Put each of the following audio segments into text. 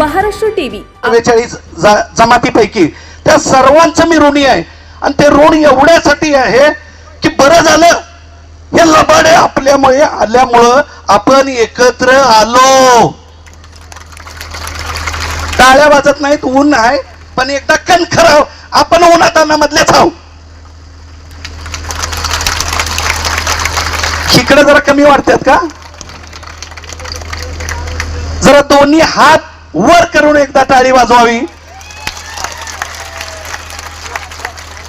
Maharashtra TV. चव्वेचाळीस जमातीपैकी. त्या सर्वांचं मी ऋणी आहे. आणि ते ऋण एवढ्यासाठी आहे की बरं झालं. हे लबाडे आपल्यामुळे आल्यामुळं आपण एकत्र आलो. टाळ्या वाजत नाहीत ऊन आहे. पण एकदा कणखराव आपण उन्हाताना मधलेच आहो. इकडे जरा कमी वाटतात का? जरा दोन्ही हात वर करून एकदा टाळी वाजवावी.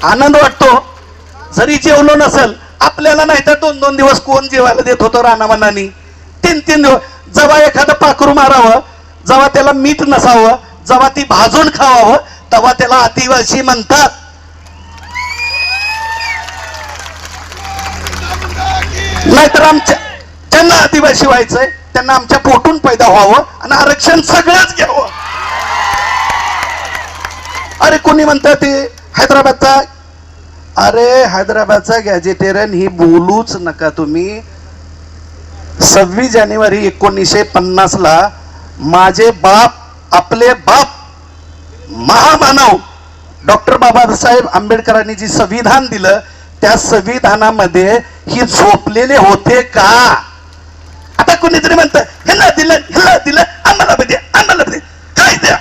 आनंद वाटतो. जरी जेवलो नसेल आपल्याला नाही तर दोन दोन दिवस कोण जेवायला देत होतो रानामानानी तीन तीन दिवस जेव्हा एखादं पाखरू मारावं जेव्हा त्याला मीठ नसावं जेव्हा ती भाजून खावावं तेव्हा त्याला आदिवासी म्हणतात. नाहीतर आमच्या ज्यांना आदिवासी व्हायचंय. त्यांना आमच्या पोटून पैदा व्हावं आणि आरक्षण सगळंच घ्यावं. अरे कोणी म्हणतात ते हैदराबादचा? अरे हैदराबादचा गॅजेटेरियन ही बोलूच नका तुम्ही. सव्वीस जानेवारी एकोणीसशे पन्नास ला माझे बाप आपले बाप महामानव डॉक्टर बाबासाहेब आंबेडकरांनी जी संविधान दिलं त्या संविधानामध्ये ही झोपलेले होते का? आता कोणीतरी म्हणत ह्याला दिलं ह्याला दिलं आम्हाला बी द्या आम्हाला द्या काय द्या?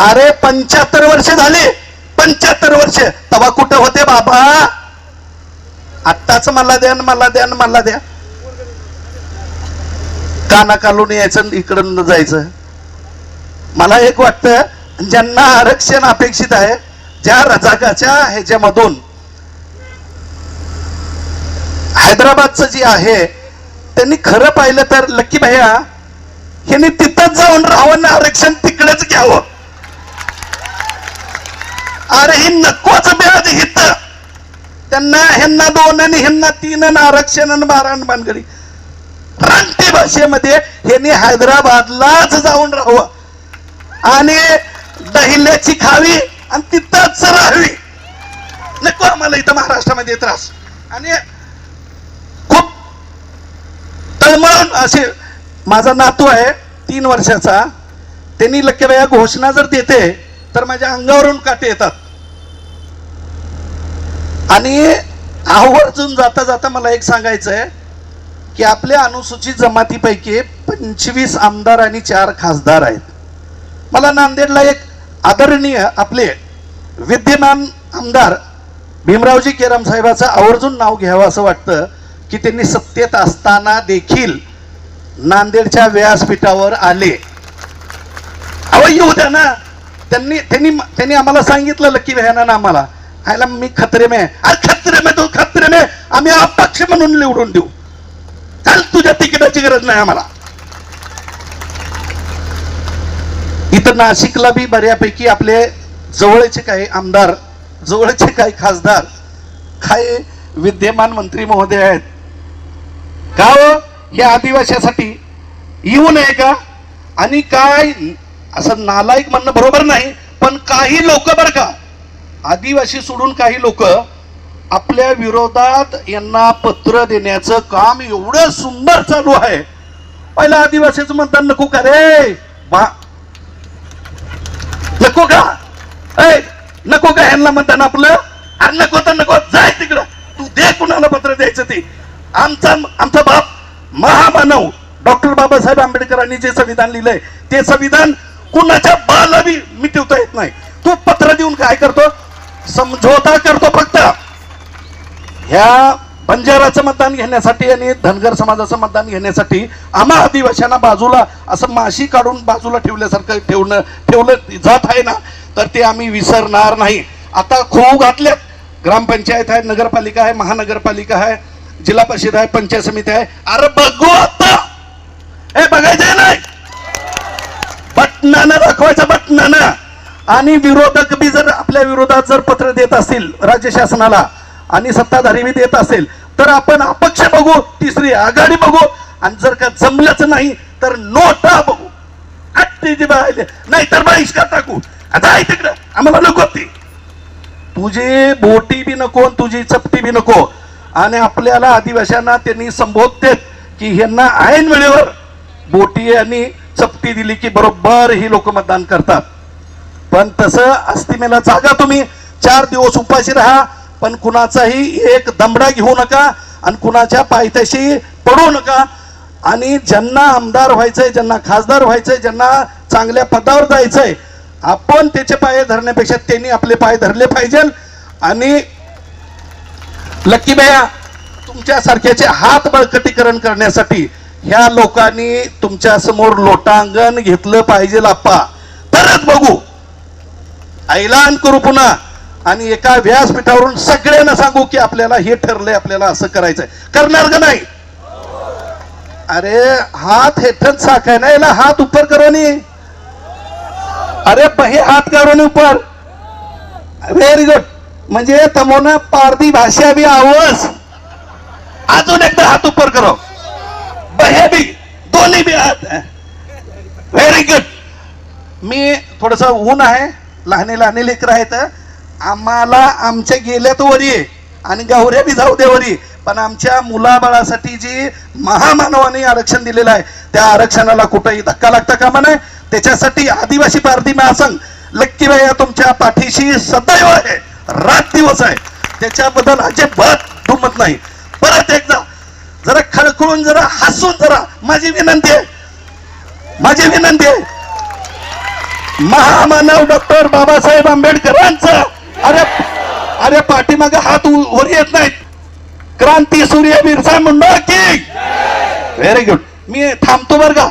अरे पंच्याहत्तर वर्ष झाले. पंच्याहत्तर वर्ष. तवा कुठं होते बाबा? आत्ताच मला द्या मला द्या मला द्या. काना कालून यायचं आणि इकडून जायचं. मला एक वाटतं ज्यांना आरक्षण अपेक्षित आहे ज्या रजाकाच्या ह्याच्यामधून हैदराबादचं जे आहे त्यांनी खरं पाहिलं तर लक्की भैया ह्यांनी तिथंच जाऊन राहावं आरक्षण तिकडेच घ्यावं. अरे ही नकोच ब्याज हित. त्यांना ह्यांना दोन आणि ह्यांना तीन आरक्षण आणि बारा बानगडी भानगडी. रानटी भाषेमध्ये ह्यांनी हैदराबादलाच जाऊन राहावं. आणि दहिल्याची खावी आणि तिथंच राहावी. नको आम्हाला इथं महाराष्ट्रामध्ये त्रास. आणि तळमळून असे माझा नातू आहे तीन वर्षाचा. त्यांनी लक्ष्यबाया घोषणा जर देते तर माझ्या अंगावरून काटे येतात. आणि आवर्जून जाता जाता मला एक सांगायचं आहे की आपल्या अनुसूचित जमातीपैकी पंचवीस आमदार आणि चार खासदार आहेत. मला नांदेडला एक आदरणीय आपले विद्यमान आमदार भीमरावजी केराम साहेबाचं आवर्जून नाव घ्यावं असं वाटतं. की त्यांनी सत्तेत असताना देखील नांदेडच्या व्यासपीठावर आले. अहो येऊ द्या ना. त्यांनी त्यांनी त्यांनी आम्हाला सांगितलं लकी भयाना आम्हाला. आयला मी खत्रे मे अरे खत्रे मे तू खत्रे मे आम्ही अपक्ष म्हणून निवडून देऊ. चल तुझ्या तिकिटाची गरज नाही आम्हाला. इथं नाशिकला बी बऱ्यापैकी आपले जवळचे काही आमदार जवळचे काही खासदार काही विद्यमान मंत्री महोदय आहेत. हो या आदिवासीसाठी येऊ नये का? आणि काय? असं नालायक म्हणणं बरोबर नाही पण काही लोक बरं का? आदिवासी सोडून काही लोक आपल्या विरोधात यांना पत्र देण्याचं काम एवढं सुंदर चालू आहे. पहिला आदिवासीचं म्हणतात नको का रे? बा नको का? ऐ नको का यांना मतदान आपलं? अरे नको तर नको जाय तिकडं. तू दे कुणाला पत्र द्यायचं ते. आमचा आमचा बाप महामानव डॉक्टर बाबासाहेब आंबेडकरांनी जे संविधान लिहिलंय ते संविधान कुणाच्या बाला मी मिटवता येत नाही. तू पत्र देऊन काय करतो? समझोता करतो फक्त. ह्या बंजाराचं मतदान घेण्यासाठी आणि धनगर समाजाचं मतदान घेण्यासाठी आम्हा आदिवासींना बाजूला असं माशी काढून बाजूला ठेवल्यासारखं ठेवणं ठेवलं जात आहे ना तर ते आम्ही विसरणार नाही. आता खो घातल्यात ग्रामपंचायत आहे नगरपालिका आहे महानगरपालिका आहे. जिल्हा परिषद आहे पंचायत समिती आहे. अरे बघू आता. हे बघायचंय नाही. बटनानं दाखवायचं बटनानं. आणि विरोधक बी जर आपल्या विरोधात जर पत्र देत असतील राज्य शासनाला आणि सत्ताधारी बी देत असेल तर आपण अपक्ष बघू तिसरी आघाडी बघू आणि जर का जमलंच नाही तर नोटा बघू. अट्टी नाही तर बहिष्कार टाकू. आता तिकडं आम्हाला नको ते. तुझी बोटी बी नको आणि तुझी चपटी बी नको. आणि आपल्याला आदिवाशांना त्यांनी संबोधतेत की ह्यांना ऐन वेळेवर बोटी आणि चपटी दिली की बरोबर ही लोक मतदान करतात. पण तसं अस्तिमेला जागा तुम्ही चार दिवस उपाशी राहा पण कुणाचाही एक दमडा घेऊ नका आणि कुणाच्या पायथ्याशी पडू नका. आणि ज्यांना आमदार व्हायचंय ज्यांना खासदार व्हायचंय ज्यांना चांगल्या पदावर जायचंय आपण त्याचे पाय धरण्यापेक्षा त्यांनी आपले पाय धरले पाहिजे आणि लक्की भैया तुमच्यासारख्याचे हात बळकटीकरण करण्यासाठी ह्या लोकांनी तुमच्यासमोर लोटांगण घेतलं पाहिजे आप्पा. तरच बघू. ऐलान करू पुन्हा आणि एका व्यासपीठावरून सगळ्यांना सांगू की आपल्याला हे ठरलंय आपल्याला असं करायचंय. करणार का नाही? अरे हात हेठच साखाय ना याला हात उपर करोनी अरे हे हात करो उपर. व्हेरी गुड म्हणजे तमोना पारदी भाषा बी आवस अजून एकदा हात उपर करो. बहे बी दोन्ही बी हात. व्हेरी गुड मी थोडस ऊन आहे लहाने लहाने लेकर आहेत. आम्हाला आमच्या गेल्यात वरी आणि गावऱ्या बी जाऊ दे वरी. पण आमच्या मुलाबाळासाठी जी महामानवाने आरक्षण दिलेलं आहे त्या आरक्षणाला कुठंही धक्का लागता कामा नये. त्याच्यासाठी आदिवासी पारधी महासंघ लक्कीबाई तुमच्या पाठीशी सदैव आहे. रात दिवस आहे. त्याच्याबद्दल अजिबात दुमत नाही. परत एकदा जरा खळखळून जरा हसून जरा माझी विनंती आहे. माझी विनंती आहे. महामानव डॉक्टर बाबासाहेब आंबेडकरांचा अरे अरे पाठीमाग हात वर येत नाहीत. क्रांती सूर्य बिरसा मुंडा की? व्हेरी गुड मी थांबतो बर का.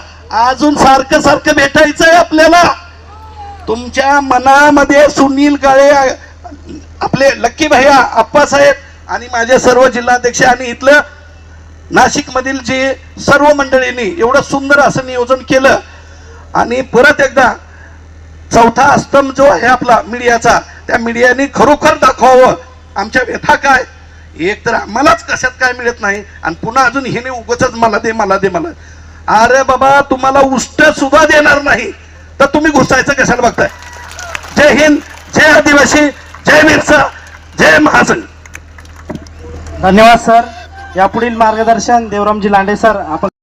अजून सारखं सारखं भेटायचंय आपल्याला. तुमच्या मनामध्ये सुनील काळे आपले लक्की भैया आप्पासाहेब आणि माझे सर्व जिल्हाध्यक्ष आणि इथलं नाशिक मधील जे सर्व मंडळींनी एवढं सुंदर असं नियोजन केलं. आणि परत एकदा चौथा अस्तंभ जो आहे आपला मीडियाचा त्या मीडियाने खरोखर दाखवावं. आमच्या व्यथा काय? एक तर आम्हालाच कशात काय मिळत नाही आणि पुन्हा अजून हिने उगच मला दे मला दे मला. अरे बाबा तुम्हाला उष्ट सुद्धा देणार नाही. तर तुम्ही घुसायचं कशाला बघताय? जय हिंद जय आदिवासी जय बिरसा जय महाजन. धन्यवाद सर. यापुढील मार्गदर्शन देवरामजी लांडे सर. आपण